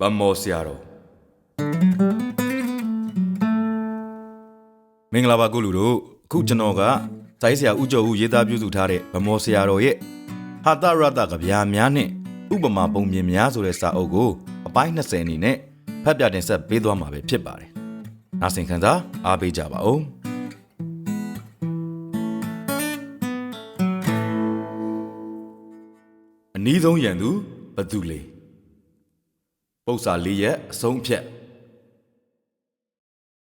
ဗမော်ဆရာတော်မင်္ဂလာပါကုလူတို့အခုကျွန်တော်ကစိုင်းဆရာဦးကျော်ဦးရေးသားပြုစုထားတဲ့ဗမော်ဆရာတော်ရဲ့ဟာတရတကဗျာများနဲ့ဥပမာပုံပြင်များဆိုတဲ့စာအုပ်ကိုအပိုင်း20အနေနဲ့ဖတ်ပြတင်ဆက်ပေးသွားမှာပဲဖြစ်ပါတယ်။နားဆင်ခံစားအားပေးကြပါဦး။အနည်းဆုံးရန်သူဘသူလေ ပု္ပ္ပစာလေးရဲ့အဆုံးအဖြတ်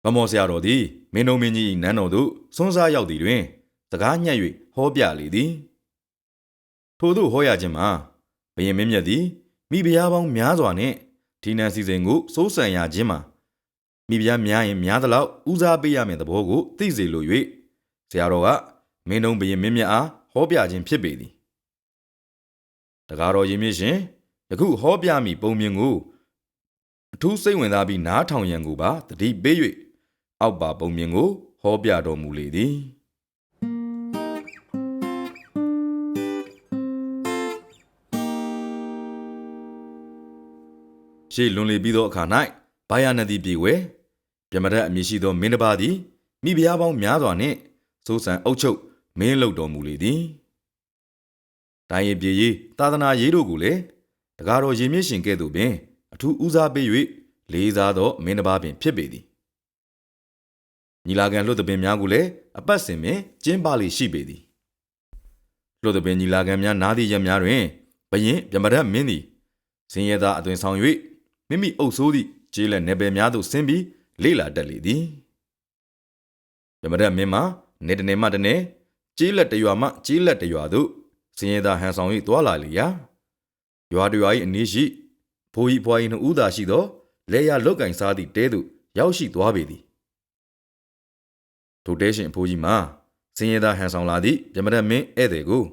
ဗမော်ဆရာတော်သည်မင်းတို့မင်းကြီး၏နန်းတော်သို့ဆွန်းစားရောက်သည်တွင် စကားညှက်၍ဟောပြလေသည်ထို့သို့ဟောရခြင်းမှာဘယင်မင်းမြတ်သည်မိဖုရားပေါင်းများစွာနှင့်ဒီနန်စီစဉ်ကိုစိုးစံရခြင်းမှာမိဖုရားများရင်များသလောက်ဦးစားပေးရမည့်သဘောကိုသိစေလို၍ဆရာတော်ကမင်းတို့ဘယင်မင်းမြတ်အားဟောပြခြင်းဖြစ်ပေသည်တကားတော်ရင်မြင့်ရှင်ယခုဟောပြမိပုံမြင်ကို အထူးစိတ်ဝင်စားပြီးနားထောင်ရန်ကိုပါတတိပေး၍အောက်ပါပုံမြင်ကိုဟောပြတော်မူလေသည်ရှေ့လွန်လေပြီးသောအခါ၌ဘာယာနတိပြေဝဲပြမရက်အမည်ရှိသောမင်းတစ်ပါးသည်မိဖုရားပေါင်းများစွာနှင့်စိုးစံအုပ်ချုပ်မင်းလုပ်တော်မူလေသည်တိုင်းရင်ပြေရေးသာသနာရေးတို့ကိုလည်းတကားတော်ရင်မြင့်ရှင်ကဲ့သို့ပင်အထူးဦးစားပေး၍ လေးစားသောမင်းတစ်ပါးပင်ဖြစ်ပေသည်ညီလာခံလွတ်တပင်များကိုလည်းအပတ်စဉ်ပင်ကျင်းပလေရှိပေသည်လွတ်တပင်ညီလာခံများနားသည့်ရက်များတွင်ဘရင်ပြမရက်မင်းသည်စင်ရသားအသွင်ဆောင်၍မိမိအုပ်ဆိုးသည့်ကျေးလက်နယ်ပယ်များသို့ဆင်းပြီးလေ့လာတတ်လေသည်ပြမရက်မင်းမှာနေတနေမှတနေကျေးလက်တရွာမှကျေးလက်တရွာသို့စင်ရသားဟန်ဆောင်၍တွာလာလေရာရွာတရွာ၏အနည်းရှိဖိုးဤဖွားဤနှစ်ဦးသာရှိသော လေယာလောက်ကင်စားသည့်တဲသို့ရောက်ရှိသွားပေသည်ထိုတဲရှင်အဖိုးကြီးမှာစင်ရသားဟန်ဆောင်လာသည့်ပြမရက်မင်းဧည့်သည်ကို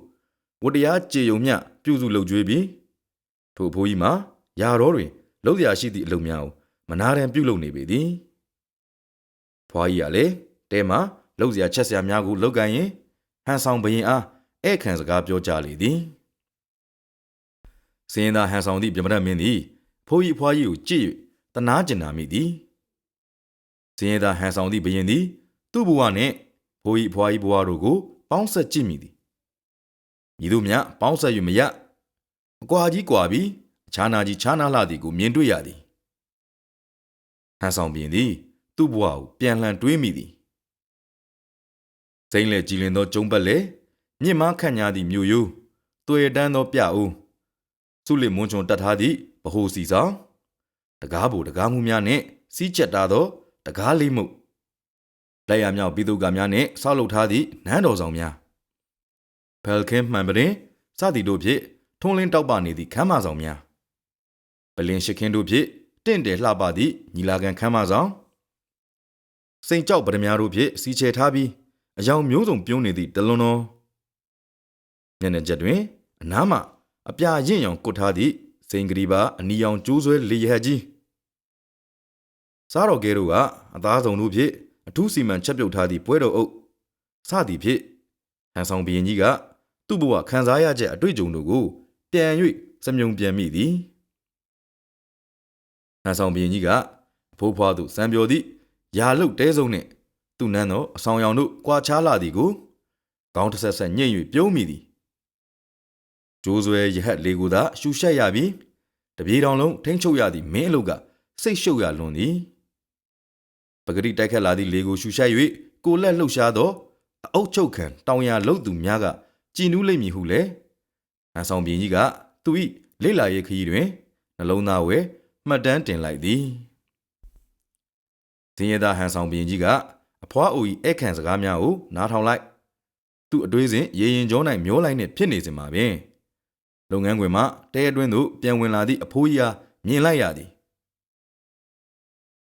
ဝတ္တရားကြေယုံမြပြုစုလုပ်ကြွေးပြီးထိုအဖိုးကြီးမှာယာတော်တွင်လုံးရရှိသည့်အလုပ်များကိုမနာတမ်းပြုလုပ်နေပေသည်ဖွားကြီးကလည်းတဲမှာလုံးစရာချက်စရာများကိုလောက်ကန်ရင်ဟန်ဆောင်ဘရင်အားဧည့်ခံစကားပြောကြလေသည်စင်ရသားဟန်ဆောင်သည့်ပြမရက်မင်းသည်ဖိုးကြီးဖွားကြီးကိုကြည့်၍ တနာကျင်နာမိသည်စင်ရသားဟန်ဆောင်သည့်ဘရင်သည် သူ့ဘဝနှင့်ဖိုးကြီးဖွားကြီးဘဝတို့ကို ပေါင်းဆက်ကြည့်မိသည်ညီတို့များပေါင်းဆက်၍မရအကွာကြီးကွာပြီးခြားနာကြီးခြားနာလှသည်ကိုမြင်တွေ့ရသည်ဟန်ဆောင်ပြင်သည် သူ့ဘဝကိုပြန်လှန်တွေးမိသည်စိမ့်လေကြည်လင်သောကျုံပတ်လေမြင့်မားခန့်ညားသည့်မြို့ရိုးတွေ့တန်းသောပြအိုးစုလစ်မွန်းချွန်တတ်ထားသည့်ဗဟိုစီဆောင် တကားဘူတကားမှုများနှင့်စီးချက်တာသောတကားလေးမှုလက်ရမြောက်ပြည်သူကများနှင့်ဆောက်လုပ်ထားသည့်နန်းတော်ဆောင်များဖယ်ခင်းမှန်ပရင်စသည်တို့ဖြင့်ထုံးလင်းတောက်ပနေသည့်ခမ်းမဆောင်များပလင်ရှိခင်းတို့ဖြင့်တင့်တယ်လှပသည့်ညီလာခံခမ်းမဆောင်စိန်ကြောက်ပဒများတို့ဖြင့်စီချေထားပြီးအယောင်မျိုးစုံပြုံးနေသည့်တလွန်တော်မျက်နှာချက်တွင်အနားမှအပြာရင့်ရောင်ကုတ်ထားသည့် စိန်ကလေးပါအနီရောင်ကျိုးဆွဲလေရဟကြီးစားတော်ကဲတို့ကအသားစုံတို့ဖြင့်အထူးစီမံချက်ပြုတ်ထားသည့်ပွဲတော်အုပ်စသည်ဖြင့်ဟန်ဆောင်ဘရင်ကြီးကသူ့ဘဝခံစားရချက်အတွေ့အကြုံတို့ကိုပြန်၍စမြုံပြန်မိသည်ဟန်ဆောင်ဘရင်ကြီးကအဖိုးဖွားသူစံပြော်သည့်ယာလုတ်တဲဆုံးနှင့်သူ့နန်းသောအဆောင်ရောင်တို့ကွာခြားလာသည်ကိုကောင်းတစ်ဆက်ဆက်ညှိ့၍ပြုံးမိသည် ကျိုးဆွဲရဟက်လေးကိုသာရှူရှက်ရပြီးတပြေတောင်လုံးထိမ့်ချုပ်ရသည့်မင်းအလုတ်ကစိတ်ရှုပ်ရလွန်သည်ပဂရိတိုက်ခတ်လာသည့်လေကိုရှူရှက်၍ကိုလက်လှုပ်ရှားသောအုတ်ချုပ်ခံတောင်ရလုတ်သူများကကြည်နူးလိမ့်မည်ဟုလဲဟန်ဆောင်ပြင်းကြီးကသူ၏လိလာရေးခရီးတွင်နှလုံးသားဝဲမှတ်တမ်းတင်လိုက်သည်ဇင်းရသားဟန်ဆောင်ပြင်းကြီးကအဖွားအို၏အခန့်စကားများကိုနားထောင်လိုက် သူ့အတွေးစဉ်ရေရင်ကြော၌မျောလိုက်နှင့်ဖြစ်နေစဉ်မှာပင် လုပ်ငန်းခွင်မှတဲအတွင်းသို့ပြန်ဝင်လာသည့်အဖိုးကြီးအားမြင်လိုက်ရသည်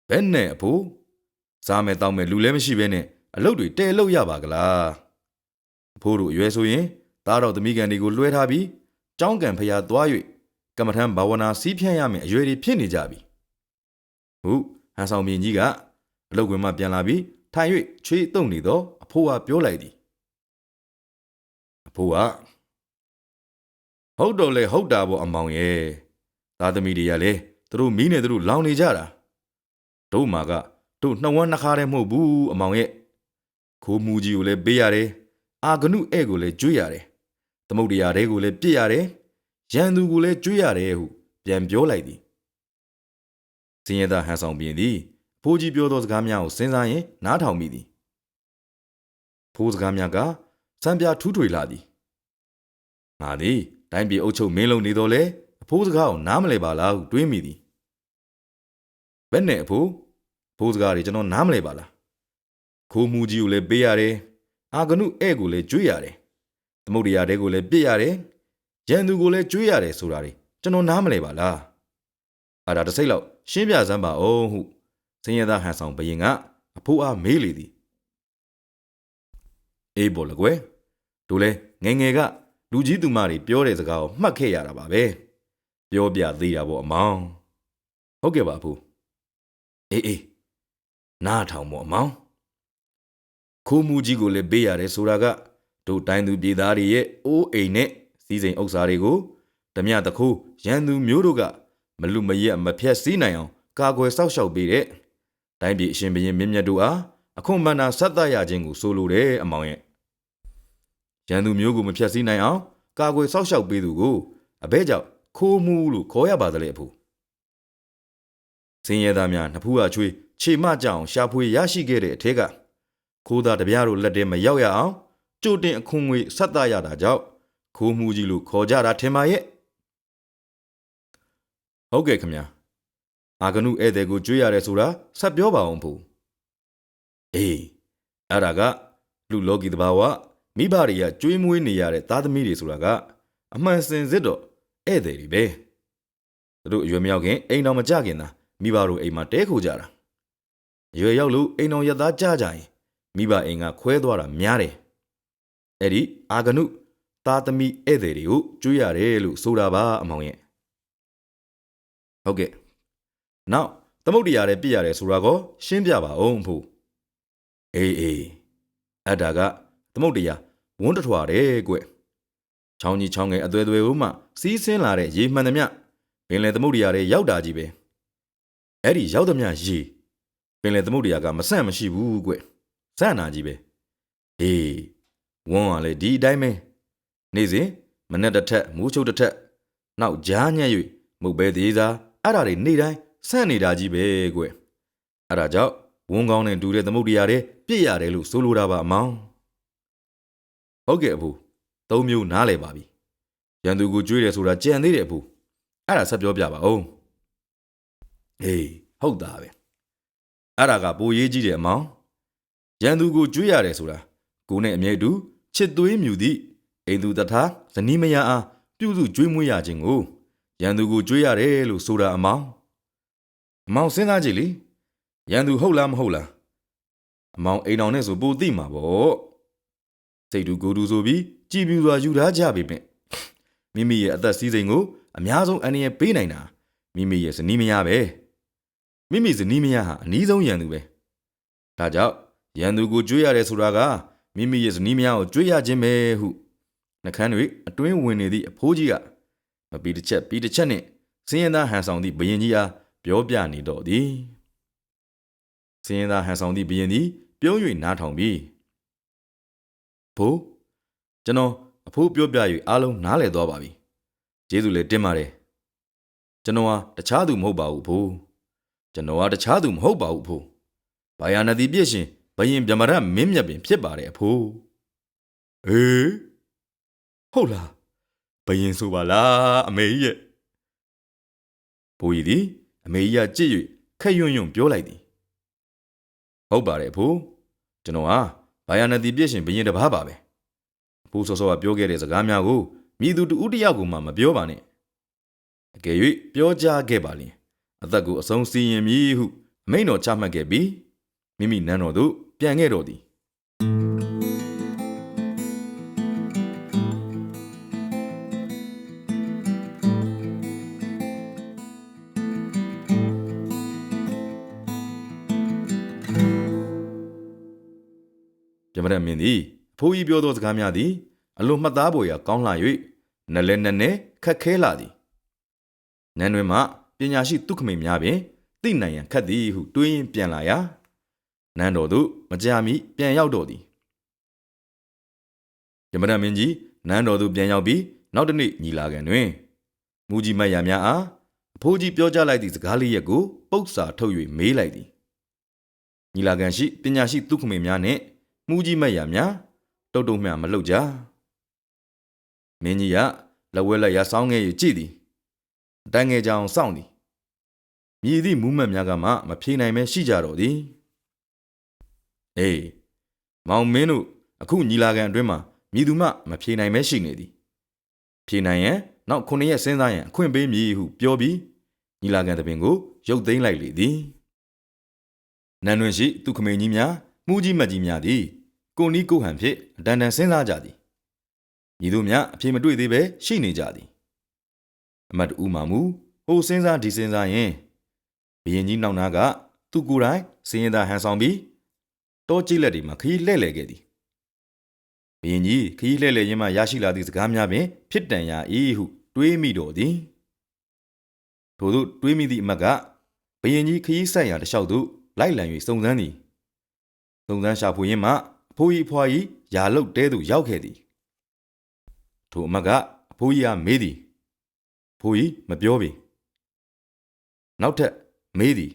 ဘယ်နဲ့အဖိုးစားမယ်တောင်းမယ်လူလည်းမရှိဘဲနဲ့အလုပ်တွေတဲလုပ်ရပါကလားအဖိုးတို့အရွယ်ဆိုရင်သားတော်သမီးကန်တွေကိုလွှဲထားပြီးကြောင်းကန်ဖျားသွား၍ကမ္မထံဘာဝနာစီးဖြန့်ရမယ်အရွယ်တွေဖြစ်နေကြပြီဟုတ်ဟန်ဆောင်မြင့်ကြီးကအလုပ်ဝင်မှပြန်လာပြီးထိုင်၍ချွေးတုံနေတော့အဖိုးကပြောလိုက်သည်အဖိုးက ဟုတ်တော့လေဟုတ်တာပေါ့အမောင်ရဲ့သားသမီးတွေကလည်းသူတို့မီးနဲ့သူတို့လောင်နေကြတာတို့မှာကတို့နှဝမ်းနှခါတည်းမဟုတ်ဘူးအမောင်ရဲ့ခိုးမှုကြီးကိုလည်းပေးရတယ်အာဂနုဧကိုလည်းကျွေးရတယ်သမုတ်တရားတွေကိုလည်းပြစ်ရတယ်ရန်သူကိုလည်းကျွေးရတယ်ဟုပြန်ပြောလိုက်သည်စင်ရသားဟန်ဆောင်ပြင်သည်အဖိုးကြီးပြောသောစကားများကိုစဉ်းစားရင်နားထောင်မိသည်ဖိုးစကားများကစံပြထူးထွေလာသည်ငါသည် တိုင်းပြည်အုပ်ချုပ်မင်းလုံးနေတော့လေအဖိုးစကားကိုနားမလဲပါလားဟုတွေးမိသည်ဘယ်နဲ့အဖိုးဖိုးစကားတွေကျွန်တော်နားမလဲပါလားခိုးမှုကြီးကိုလည်းပေးရတယ်အာဂနုဧကိုလည်းကျွေးရတယ်သမုတ်တရားတွေကိုလည်းပြစ်ရတယ်ရန်သူကိုလည်းကျွေးရတယ်ဆိုတာတွေကျွန်တော်နားမလဲပါလားအဲ့ဒါတစ်စိတ်လောက်ရှင်းပြစမ်းပါအောင်ဟုစင်ရသားဟန်ဆောင်ဘယင်ကအဖိုးအားမေးလေသည်အေးဘော်လကွယ်တို့လဲငယ်ငယ်က လူကြီးသူမတွေပြောတဲ့စကားကိုမှတ်ခဲ့ရတာပါပဲပြောပြသေးတာပေါ့အမောင်ဟုတ်ကဲ့ပါအဖိုးအေးအေးနားထောင်ပေါ့အမောင်ခိုးမှုကြီးကိုလည်းပေးရတယ်ဆိုတာကတို့တိုင်းသူပြည်သားတွေရဲ့အိုးအိမ်နဲ့စီးစိမ်ဥစ္စာတွေကိုဓမြတခိုးရန်သူမျိုးတို့ကမလူမရက်မဖြက်စည်းနိုင်အောင်ကာကွယ်စောင့်ရှောက်ပေးတဲ့တိုင်းပြည်အရှင်ဘရင်မြင့်မြတ်တို့အားအခွန်မန္တာဆက်သရခြင်းကိုဆိုလိုတယ်အမောင်ရဲ့ ရန်သူမျိုးကိုမဖြက်စည်းနိုင်အောင်ကာကွယ်စောင့်ရှောက်ပေးသူကိုအဘဲကြောင့်ခိုးမှုလို့ခေါ်ရပါသလဲအဖိုးစင်းရဲသားများနှဖူးအချွေးခြေမကြအောင်ရှာဖွေရရှိခဲ့တဲ့အထက်ကခိုးသားတပြားတို့လက်ထဲမရောက်ရအောင်ကြိုတင်အခွန်ငွေဆက်သရတာကြောင့်ခိုးမှုကြီးလို့ခေါ်ကြတာထင်ပါရဲ့ဟုတ်ကဲ့ခင်ဗျာအာဂနုဧည့်သည်ကိုကြွေးရတယ်ဆိုတာဆက်ပြောပါအောင်ဖို့အေးအဲ့ဒါကလူလောကီတဘာဝ မိဘတွေကကြွေးမွေးနေရတဲ့သားသမီးတွေဆိုတာကအမှန်စင်စစ်တော့ဧည့်သည်တွေပဲသူတို့အရွယ်မရောက်ခင်အိမ်တော်မကြခင်သာမိဘတို့အိမ်မှာတဲခိုကြတာအရွယ်ရောက်လို့အိမ်တော်ရသားကြကြရင်မိဘအိမ်ကခွဲသွားတာများတယ်အဲ့ဒီအာဂနုသားသမီးဧည့်သည်တွေကိုကျွေးရတယ်လို့ဆိုတာပါအမောင်ရဲ့ဟုတ်ကဲ့နောက်သမုတ်တရားလည်းပြည့်ရတယ်ဆိုတာကိုရှင်းပြပါအောင်ဖို့အေးအေးအဲ့ဒါကသမုတ်တရား ဝန်းတထွာတယ်ကွချောင်းကြီးချောင်းငယ်အသွဲသွဲဦးမှစီးဆင်းလာတဲ့ရေမှန်သမျှပင်လယ်သမုတ်တရားတွေရောက်တာကြီးပဲအဲ့ဒီရောက်သမျှရေပင်လယ်သမုတ်တရားကမဆန့်မရှိဘူးကွဆန့်နာကြီးပဲအေးဝန်းကလည်းဒီအတိုင်းပဲနေ့စဉ်မနဲ့တစ်ထက်မူးချုပ်တစ်ထက်နောက်ကြားညက်၍မုတ်ပဲသေးစားအဲ့ဒါတွေနေ့တိုင်းဆန့်နေတာကြီးပဲကွအဲ့ဒါကြောင့်ဝန်းကောင်းနဲ့တူတဲ့သမုတ်တရားတွေပြည့်ရတယ်လို့ဆိုလိုတာပါအမောင် ဟုတ်ကဲ့အဖိုးသုံးမျိုးနားလည်ပါပြီရန်သူကိုကြွေးတယ်ဆိုတာကြံသေးတယ်အဖိုးအဲ့ဒါဆက်ပြောပြပါဦးအေးဟုတ်တာပဲအဲ့ဒါကပိုရေးကြီးတယ်အမောင်ရန်သူကိုကြွေးရတယ်ဆိုတာကိုနဲ့အမြဲတူချစ်သွေးမြူသည့်အိမ်သူတထားဇနီးမယားအားပြုစုကြွေးမွေးရခြင်းကိုရန်သူကိုကြွေးရတယ်လို့ဆိုတာအမောင်အမောင်စဉ်းစားကြည့်လေရန်သူဟုတ်လားမဟုတ်လားအမောင်အိမ်တော်နဲ့ဆိုပိုသိမှာပေါ့ စိတ်တူကိုယ်တူဆိုပြီးကြည်ပြူစွာယူထားကြပြီပြင်မိမိရဲ့အသက်စည်းစိမ်ကိုအများဆုံးအန္တရာယ်ပေးနိုင်တာမိမိရဲ့ဇနီးမယားပဲမိမိဇနီးမယားဟာအနည်းဆုံးရန်သူပဲဒါကြောင့်ရန်သူကိုကြွေးရတယ်ဆိုတာကမိမိရဲ့ဇနီးမယားကိုကြွေးရခြင်းပဲဟုနှကန်းတွေအတွင်းဝင်နေသည့်အဖိုးကြီးကမပီတစ်ချက်ပီတစ်ချက်နဲ့စင်းရင်သားဟန်ဆောင်သည့်ဘရင်ကြီးအားပြောပြနေတော့သည်စင်းရင်သားဟန်ဆောင်သည့်ဘရင်သည်ပြုံး၍နားထောင်ပြီး ဘိုးကျွန်တော်အဖိုးပြောပြ၍အားလုံးနားလည်သွားပါပြီကျေးဇူးလည်းတင်ပါတယ်ကျွန်တော်ဟာတခြားသူမဟုတ်ပါဘူးဘိုးကျွန်တော်ဟာတခြားသူမဟုတ်ပါဘူးဘိုးဘာယာနတိပြည့်ရှင်ဘယင်ဗြဟ္မရမင်းမြတ်ပင်ဖြစ်ပါတယ်အဖိုးအေးဟုတ်လားဘယင်ဆိုပါလားအမေကြီးရဲ့ဘိုးကြီးသည်အမေကြီးကကြည့်၍ခက်ယွန့်ယွန့်ပြောလိုက်သည်ဟုတ်ပါတယ်အဖိုးကျွန်တော်ဟာ ဘာယာနတိပြည့်ရှင်ဘယင်တစ်ပါးပါပဲအဖိုးစောစောကပြောခဲ့တဲ့စကားများကိုမြည်သူတူဦးတယောက်ကိုမှမပြောပါနဲ့အကယ်၍ပြောကြားခဲ့ပါလျင်အသက်ကိုအဆုံးစီရင်မည်ဟုအမိန့်တော်ချမှတ်ခဲ့ပြီးမိမိနန်းတော်သို့ပြန်ခဲ့တော်သည် ပြမရမင်းသည်အဖိုးကြီးပြောသောစကားများသည်အလွန်မှတ်သားဖွယ်ရာကောင်းလှ၍နလဲနက်နဲခက်ခဲလာသည်နန်းတွင်မှပညာရှိသူခမိန်များပင်သိနိုင်ရန်ခက်သည်ဟုတွေးရင်ပြန်လာရာနန်းတော်သို့မကြာမီပြန်ရောက်တော်သည်ယမရမင်းကြီးနန်းတော်သို့ပြန်ရောက်ပြီးနောက်တစ်နေ့ညီလာခံတွင်မူကြီးမတ်ရများအားအဖိုးကြီးပြောကြားလိုက်သည့်စကားလေးရက်ကိုပုတ်စာထုတ်၍မေးလိုက်သည်ညီလာခံရှိပညာရှိသူခမိန်များနှင့် မူကြီးမတ်ရများတုတ်တုံမှမလှုပ်ကြမင်းကြီးကလက်ဝဲလက်ရဆောင်းငယ်၍ကြည့်သည်အတန်းငယ်ကြောင်စောင့်သည်မြည်သည့်မူးမတ်များကမှမဖြေနိုင်မဲရှိကြတော့သည်အေးမောင်မင်းတို့အခုညီလာခံအတွင်းမှာမြည်သူမှမဖြေနိုင်မဲရှိနေသည်ဖြေနိုင်ရန်နောက်ခုနှစ်ရက်စဉ်းစားရန်အခွင့်ပေးမည်ဟုပြောပြီးညီလာခံသဘင်ကိုရုပ်သိမ်းလိုက်လေသည်နန်းတွင်ရှိသူခမိန်ကြီးများမှုကြီးမတ်ကြီးများသည် ကိုနီးကိုဟန်ဖြင့်အတန်တန်စဉ်းစားကြသည်ညီတို့များအဖြေမတွေ့သေးပဲရှိနေကြသည်အမတ်ဦးမှမူဟိုစဉ်းစားဒီစဉ်းစားရင်ဘရင်ကြီးနောက်နာကသူကိုယ်တိုင်စင်းရင်သာဟန်ဆောင်ပြီးတောကြည့်လက်တွေမှာခရီးလှည့်လည်ခဲ့သည်ဘရင်ကြီးခရီးလှည့်လည်ရင်းမှရရှိလာသည့်စကားများပင်ဖြစ်တန်ရာ၏ဟု တွေးမိတော်သည်ထို့သို့တွေးမိသည့်အမတ်ကဘရင်ကြီးခရီးဆက်ရာတစ်လျှောက်သို့လိုက်လံ၍စုံစမ်းသည်စုံစမ်းရှာဖွေရင်းမှအ ဖိုးကြီးအဖွားကြီးယာလုတ်တဲသို့ရောက်ခဲ့သည်ထိုအမတ်ကအဖိုးကြီးကမေးသည်ဖိုးကြီးမပြောပေနောက်ထပ်မေးသည်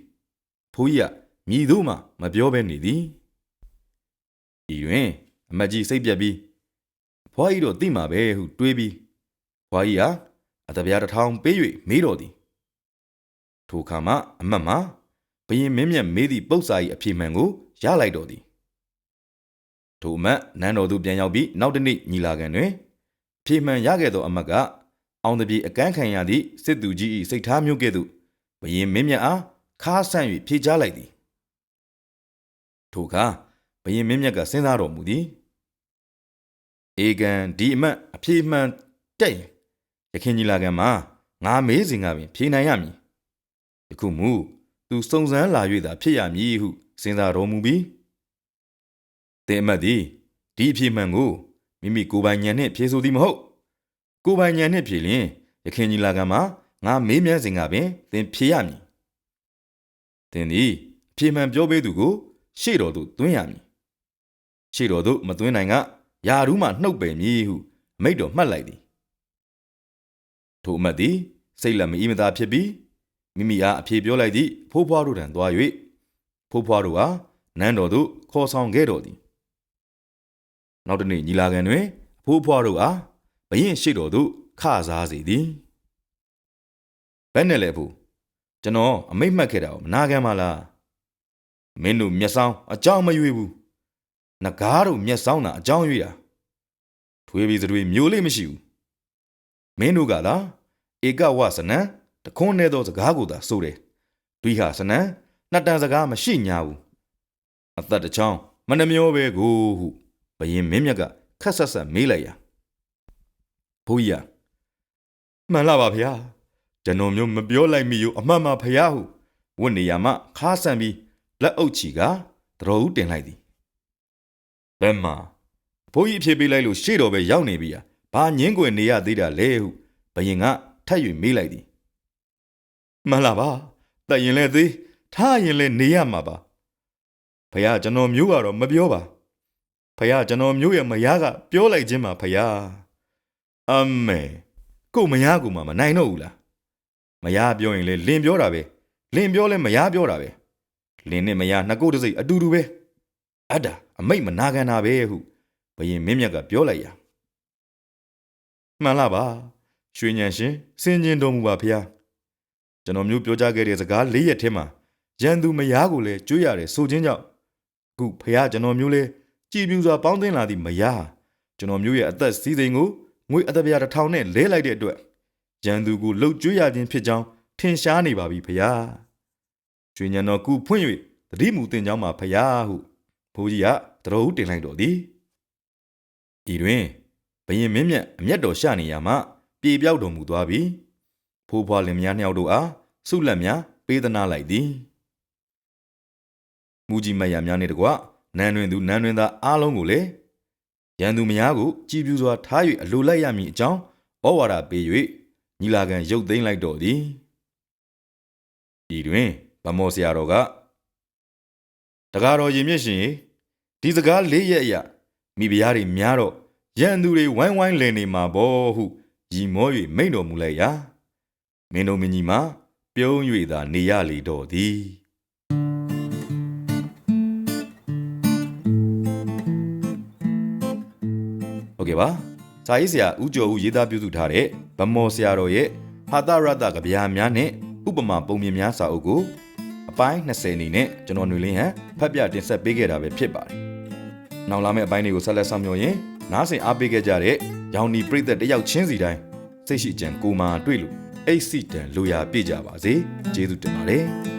ဖိုးကြီးကမြည်တို့မှမပြောဘဲနေသည်ဤတွင်အမတ်ကြီးစိတ်ပြက်ပြီးဖွားကြီးတော့သိမှာပဲဟုတွေးပြီးဖွားကြီးဟာအတပြားတစ်ထောင်ပေး၍မေးတော်သည်ထိုအခါမှအမတ်မှာဘရင်မင်းမြတ်မေးသည့်ပု္ပ္ပစာ၏အဖြေမှန်ကိုရလိုက်တော်သည် ထိုအမတ်နန်းတော်သို့ပြန်ရောက်ပြီးနောက်တစ်နေ့ညီလာခံတွင်အဖြေမှန်ရခဲ့သောအမတ်ကအောင်တပြေအကန့်ခံရသည့်စစ်သူကြီး၏စိတ်ထားမျိုးကဲ့သို့ဘရင်မင်းမြတ်အားခါးဆန့်၍ဖြေကြားလိုက်သည်ထိုအခါဘရင်မင်းမြတ်ကစဉ်းစားတော်မူသည်အေကံဒီအမတ်အဖြေမှန်တဲ့ရင်ရခင်ကြီးလာကံမှာငါမေးစဉ်ကပင်ဖြေနိုင်ရမည်ယခုမူသူစုံစမ်းလာ၍သာဖြစ်ရမည်ဟုစဉ်းစားတော်မူပြီး တင်အမတ်သည်ဒီအဖြေမှန်ကိုမိမိကိုယ်ပိုင်ဉာဏ်နှင့်ဖြေဆိုသည်မဟုတ်ကိုယ်ပိုင်ဉာဏ်နှင့်ဖြေလျင်ရခင်ကြီးလာကံမှာငါမေးမြန်းစဉ်ကပင်သင်ဖြေရမည်သင်သည်အဖြေမှန်ပြောပေးသူကိုရှေ့တော်သို့သွင်းရမည်ရှေ့တော်သို့မသွင်းနိုင်ကယာရူးမှနှုတ်ပယ်မည်ဟုအမိတ်တော်မှတ်လိုက်သည်ထိုအမတ်သည်စိတ်လက်မအီးမသာဖြစ်ပြီးမိမိအားအဖြေပြောလိုက်သည့်ဖိုးဖွားတို့ထံသွား၍ဖိုးဖွားတို့အားနန်းတော်သို့ခေါ်ဆောင်ခဲ့တော်သည် နောက်တစ်နေ့ညီလာခံတွင်အဖိုးဖွားတို့အားဘရင်ရှိတော်သို့ခစားစေသည်ဘယ်နဲ့လဲဖို့ကျွန်တော်အမိတ်မှတ်ခဲ့တာကိုမနာခံပါလားမင်းတို့မျက်စောင်းအကြောင်းမရွေးဘူးနဂါးတို့မျက်စောင်းတာအကြောင်းရွေးတာထွေးပြီးစတွေမျိုးလေးမရှိဘူးမင်းတို့ကလားဧကဝစနံတခွန်းနေသောစကားကိုသာဆိုတယ်တွေးဟာစနံနှစ်တန်စကားမရှိညာဘူးအသက်တစ်ချောင်းမနှမျောပဲကိုဟု ဘယင်မင်းမြတ်ကခက်ဆက်ဆက်မေးလိုက်ရာဘိုးကြီးမှန်လားပါဗျာကျွန်တော်မျိုးမပြောလိုက်မိ ਈ အမှန်မှဖျားဟုဝတ်နေရမှခါဆန်ပြီးလက်အုပ်ချီကတတော်ဦးတင်လိုက်သည်ဘယ်မှာဘိုးကြီးအဖြစ်ပေးလိုက်လို့ရှေ့တော်ပဲရောက်နေပြီอ่ะဘာငင်းကွယ်နေရသေးတာလဲဟုဘယင်ကထပ်၍မေးလိုက်သည်မှန်လားပါတတ်ရင်လည်းသေးထားရင်လည်းနေရမှာပါဖះကျွန်တော်မျိုးကတော့မပြောပါ ဖះကျွန်တော်မျိုးရဲ့မယားကပြောလိုက်ခြင်းပါဖះအမေကိုမယားကူမှမနိုင်တော့ဘူးလားမယားပြောရင်လေလင်ပြောတာပဲလင်ပြောလဲမယားပြောတာပဲလင်နဲ့မယားနှစ်ကိုယ်တစ်စိတ်အတူတူပဲအတ္တာအမိတ်မနာခံတာပဲဟုဘယင်မင်းမြတ်ကပြောလိုက်ရာမှန်လားပါရွှေညံရှင်စင်ကျင်တော်မူပါဖះကျွန်တော်မျိုးပြောကြခဲ့တဲ့စကား၄ရက်ထဲမှာရန်သူမယားကိုလည်းကျွေးရတယ်ဆိုခြင်းကြောင့်အခုဖះကျွန်တော်မျိုးလဲ ကြည်ပြူစွာပေါင်းသင်းလာသည့်မယားဟာကျွန်တော်မျိုးရဲ့အသက်စည်းစိမ်ကိုငွေအသက်ပြားတစ်ထောင်နဲ့လဲလိုက်တဲ့အတွက်ရန်သူကိုလှုပ်ကြွေးရခြင်းဖြစ်ကြောင်းထင်ရှားနေပါပြီဖះကျွေးညံတော်ကူဖွင့်၍တတိမူတင်ကြောင်းမှာဖះဟုဘိုးကြီးကတတော်ဦးတင်လိုက်တော်သည်ဤတွင်ဘရင်မင်းမြတ်အမျက်တော်ရှနေရမှပြေပြောက်တော်မူသွားပြီးဖိုးဖွားလင်မယားနှစ်ယောက်တို့အားဆုလက်များပေးသနာလိုက်သည်မူကြီးမယားများနှင့်တကွ နန်းတွင်သူနန်းတွင်သားအားလုံးကိုလည်းရန်သူမယားကိုကြည်ပြူစွာထား၍အလိုလိုက်ရမည်အကြောင်းဩဝါဒပေး၍ညီလာခံရုပ်သိမ်းလိုက်တော်သည်ဤတွင်ဗမော်ဆရာတော်ကတကားတော်ရင်မြင့်ရှင်ဒီစကားလေးရက်အရမိဖုရားတွေများတော့ရန်သူတွေဝိုင်းဝိုင်းလည်နေမှာဘောဟုရီမော၍မိန့်တော်မူလိုက်ရာမင်းတို့မင်းကြီးမှာပြုံး၍သာနေရလေတော့သည် ဟုတ်ကဲ့ပါစာရေးဆရာဦးကျော်ဦးရေးသားပြုစုထားတဲ့ဗမော်ဆရာတော်ရဲ့ဟာသရတကဗျာများနဲ့ဥပမာပုံမြင်များစာအုပ်ကိုအပိုင်း20အနေနဲ့ကျွန်တော်ຫນွေလင်းဟန်ဖတ်ပြတင်ဆက်ပေးခဲ့တာပဲဖြစ်ပါတယ်။နောက်လာမယ့်အပိုင်းတွေကိုဆက်လက်ဆောင်မျှော်ရင်နားဆင်အားပေးခဲ့ကြတဲ့ရောင်နီပရိသတ်တစ်ယောက်ချင်းစီတိုင်းစိတ်ရှိကြံကိုမာတွေ့လို့အိတ်စီတန်လိုရာပြည့်ကြပါစေ။ကျေးဇူးတင်ပါတယ်။